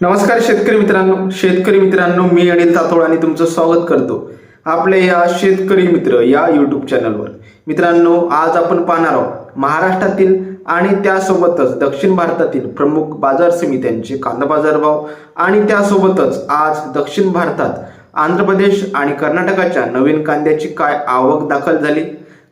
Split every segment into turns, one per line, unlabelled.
नमस्कार शेतकरी मित्रांनो शेतकरी मित्रांनो मी अनिल तातोड आणि तुमचं स्वागत करतो आपल्या या शेतकरी मित्र या युट्यूब चॅनलवर मित्रांनो आज आपण पाहणार आहोत महाराष्ट्रातील आणि त्यासोबतच दक्षिण भारतातील प्रमुख बाजार समित्यांचे कांदा बाजारभाव आणि त्यासोबतच आज दक्षिण भारतात आंध्र प्रदेश आणि कर्नाटकाच्या नवीन कांद्याची काय आवक दाखल झाली?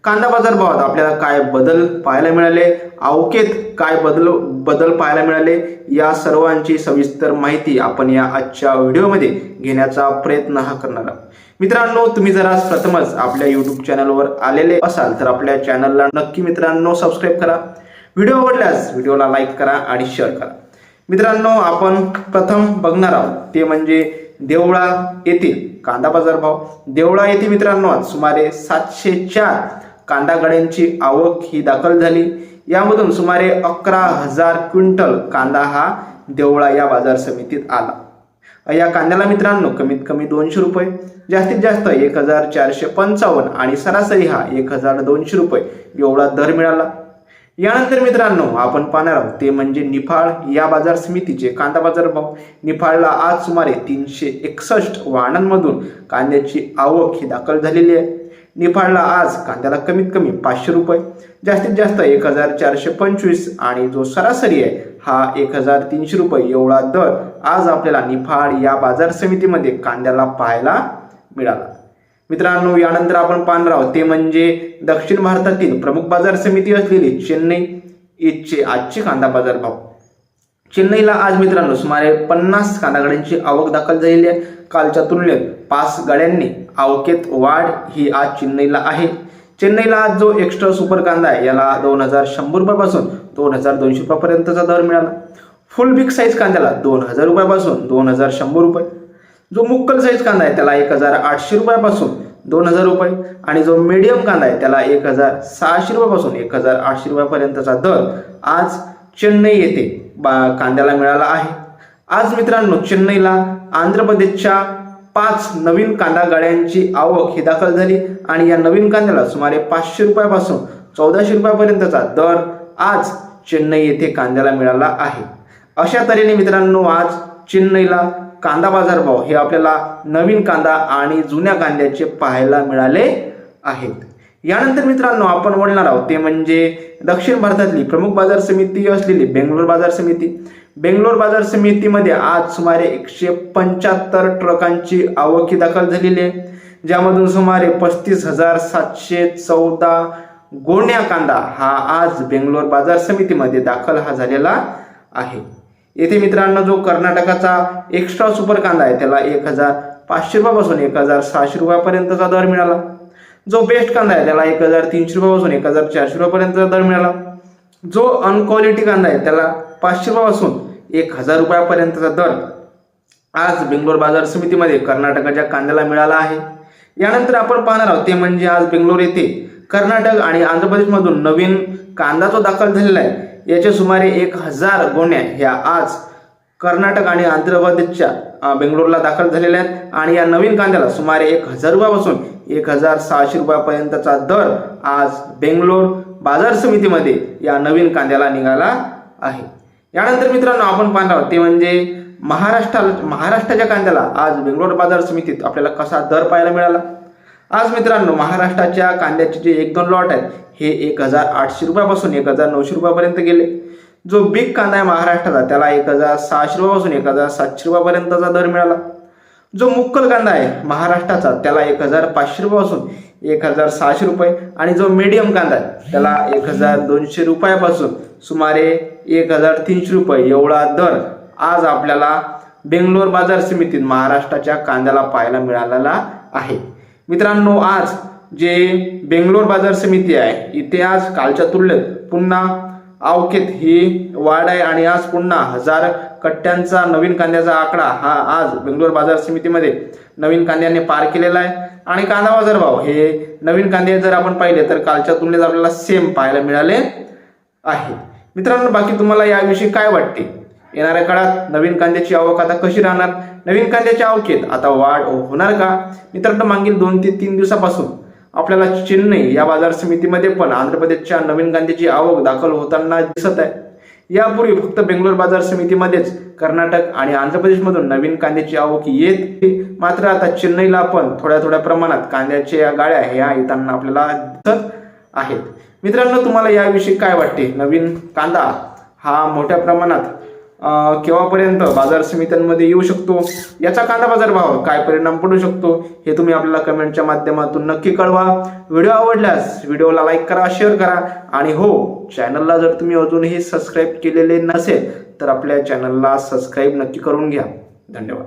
कांदा बाजार भावात आपल्याला काय बदल पाहायला मिळाले? आवकेत काय बदल बदल पाहायला मिळाले? या सर्वांची सविस्तर माहिती आपण या आजच्या व्हिडिओमध्ये घेण्याचा प्रयत्न हा करणार आहोत. मित्रांनो तुम्ही जरा प्रथमच आपल्या युट्यूब चॅनलवर आलेले असाल तर आपल्या चॅनलला नक्की मित्रांनो सबस्क्राईब करा. व्हिडिओ आवडल्यास व्हिडिओला लाईक करा आणि शेअर करा. मित्रांनो आपण प्रथम बघणार आहोत ते म्हणजे देवळा येथील कांदा बाजार भाव देवळा येथे मित्रांनो आज सुमारे सातशे चार कांदा गाड्यांची आवक ही दाखल झाली. यामधून सुमारे अकरा हजार क्विंटल कांदा हा देवळा या बाजार समितीत आला. या कांद्याला मित्रांनो कमीत कमी दोनशे रुपये जास्तीत जास्त एक हजार चारशे पंचावन्न आणि सरासरी हा एक हजार दोनशे रुपये एवढा दर मिळाला. यानंतर मित्रांनो आपण पाहणार आहोत ते म्हणजे निफाळ या बाजार समितीचे कांदा बाजार भाव निफाडला आज सुमारे तीनशे एकसष्ट वाहनांमधून कांद्याची आवक ही दाखल झालेली आहे. निफाडला आज कांद्याला कमीत कमी पाचशे रुपये जास्तीत जास्त एक हजार चारशे पंचवीस आणि जो सरासरी आहे हा एक हजार तीनशे रुपये एवढा दर आज आपल्याला निफाड या बाजार समितीमध्ये कांद्याला पाहायला मिळाला. मित्रांनो यानंतर आपण पाहणार आहोत ते म्हणजे दक्षिण भारतातील प्रमुख बाजार समिती असलेली चेन्नई इथचे आजचे कांदा बाजार भाव चेन्नईला आज मित्रांनो सुमारे पन्नास कांदा गाड्यांची आवक दाखल झालेली आहे. कालच्या तुलनेत पाच गाड्यांनी आवकेत वाढ ही आज चेन्नईला आहे. चेन्नईला आज जो एक्स्ट्रा सुपर कांदा आहे याला दोन हजार शंभर रुपयापासून दोन हजार दोनशे रुपयापर्यंतचा दर मिळाला. फुल बिग साईज कांद्याला दोन हजार रुपयापासून दोन हजार शंभर रुपये. जो मुक्कल साईज कांदा आहे त्याला एक हजार आठशे रुपयापासून दोन हजार रुपये. आणि जो मीडियम कांदा आहे त्याला एक हजार सहाशे रुपयापासून एक हजार आठशे रुपयापर्यंतचा दर आज चेन्नई येथे बा कांद्याला मिळाला आहे. आज मित्रांनो चेन्नईला आंध्र प्रदेशच्या पाच नवीन कांदा गाड्यांची आवक ही दाखल झाली आणि या नवीन कांद्याला सुमारे पाचशे रुपयापासून चौदाशे रुपयापर्यंतचा दर आज चेन्नई येथे कांद्याला मिळाला आहे. अशा तऱ्हेने मित्रांनो आज चेन्नईला कांदा बाजारभाव हे आपल्याला नवीन कांदा आणि जुन्या कांद्याचे पाहायला मिळाले आहेत. यानंतर मित्रांनो आपण बोलणार आहोत ते म्हणजे दक्षिण भारतातली प्रमुख बाजार समिती असलेली बेंगलोर बाजार समिती. बेंगलोर बाजार समितीमध्ये आज सुमारे एकशे पंच्याहत्तर ट्रकांची आवक ही दाखल झालेली आहे. ज्यामधून सुमारे पस्तीस हजार सातशे चौदा गोण्या कांदा हा आज बेंगलोर बाजार समितीमध्ये दाखल हा झालेला आहे. येथे मित्रांनो जो कर्नाटकाचा एक्स्ट्रा सुपर कांदा आहे त्याला एक हजार पाचशे रुपयापासून एक हजार सहाशे रुपयापर्यंतचा दर मिळाला. जो बेस्ट कांदा आहे त्याला एक हजार तीनशे रुपयापासून एक हजार चारशे रुपयापर्यंतचा दर मिळाला. जो अनक्वालिटी कांदा आहे त्याला पाचशे रुपयापासून एक हजार रुपयापर्यंतचा दर आज बेंगलोर बाजार समितीमध्ये कर्नाटकाच्या कांद्याला मिळाला आहे. यानंतर आपण पाहणार आहोत ते म्हणजे आज बेंगलोर येथे कर्नाटक आणि आंध्र प्रदेशमधून नवीन कांदा जो दाखल झालेला आहे याचे सुमारे एक हजार गोण्या ह्या आज कर्नाटक आणि आंध्र प्रदेशच्या बेंगलोरला दाखल झालेल्या आहेत. आणि या नवीन कांद्याला सुमारे एक हजार रुपयापासून एक हजार सहाशे रुपयापर्यंतचा दर आज बेंगलोर बाजार समितीमध्ये या नवीन कांद्याला निघाला आहे. यानंतर मित्रांनो आपण पाहणार आहोत ते म्हणजे महाराष्ट्रा महाराष्ट्राच्या कांद्याला आज बेंगलोर बाजार समितीत आपल्याला कसा दर पाहायला मिळाला? आज मित्रांनो महाराष्ट्राच्या कांद्याचे जे एक दोन लॉट आहेत हे एक हजार आठशे रुपयापासून एक हजार नऊशे रुपयापर्यंत गेले. जो बिग कांदा आहे महाराष्ट्राचा त्याला एक हजार सहाशे रुपयापासून एक हजार सातशे रुपयापर्यंतचा दर मिळाला. जो मुक्कल कांदा आहे महाराष्ट्राचा त्याला एक हजार पाचशे रुपयापासून एक हजार सहाशे रुपये आणि जो मीडियम कांदा आहे त्याला एक हजार दोनशे रुपयापासून सुमारे एक हजार तीनशे रुपये एवढा दर आज आपल्याला बेंगलोर बाजार समितीत महाराष्ट्राच्या कांद्याला पाहायला मिळालेला आहे. मित्रांनो आज जे बेंगलोर बाजार समिती आहे इथे आज कालच्या तुलनेत पुन्हा आवकेत ही वाढ आहे आणि आज पुन्हा हजार कट्ट्यांचा नवीन कांद्याचा आकडा हा आज बेंगलोर बाजार समितीमध्ये नवीन कांद्याने पार केलेला आहे. आणि कांदा बाजार भाव हे नवीन कांदे जर आपण पाहिले तर कालच्या तुलनेत आपल्याला सेम पाहायला मिळाले आहे. मित्रांनो बाकी तुम्हाला याविषयी काय वाटते? येणाऱ्या काळात नवीन कांद्याची आवक आता कशी राहणार? नवीन कांद्याच्या आवकेत आता वाढ होणार का? मित्रांनो मागील दोन ते तीन दिवसापासून आपल्याला चेन्नई या बाजार समितीमध्ये पण आंध्र प्रदेशच्या नवीन कांद्याची आवक दाखल होताना दिसत आहे. यापूर्वी फक्त बेंगलोर बाजार समितीमध्येच कर्नाटक आणि आंध्र प्रदेशमधून नवीन कांद्याची आवक येत मात्र आता चेन्नईला पण थोड्या थोड्या प्रमाणात कांद्याच्या गाड्या ह्या येताना आपल्याला दिसत आहेत. मित्रांनो तुम्हाला याविषयी काय वाटते? नवीन कांदा हा मोठ्या प्रमाणात केव्हापर्यंत बाजार समित्यांमध्ये येऊ शकतो? याचा कांदा बाजार भाव काय परिणाम पडू शकतो? हे तुम्ही आपल्याला कमेंटच्या माध्यमातून नक्की कळवा. व्हिडिओ आवडल्यास व्हिडिओला लाईक करा शेअर करा. आणि हो चॅनलला जर तुम्ही अजूनही सबस्क्राईब केलेले नसेल तर आपल्या चॅनलला सबस्क्राईब नक्की करून घ्या. धन्यवाद.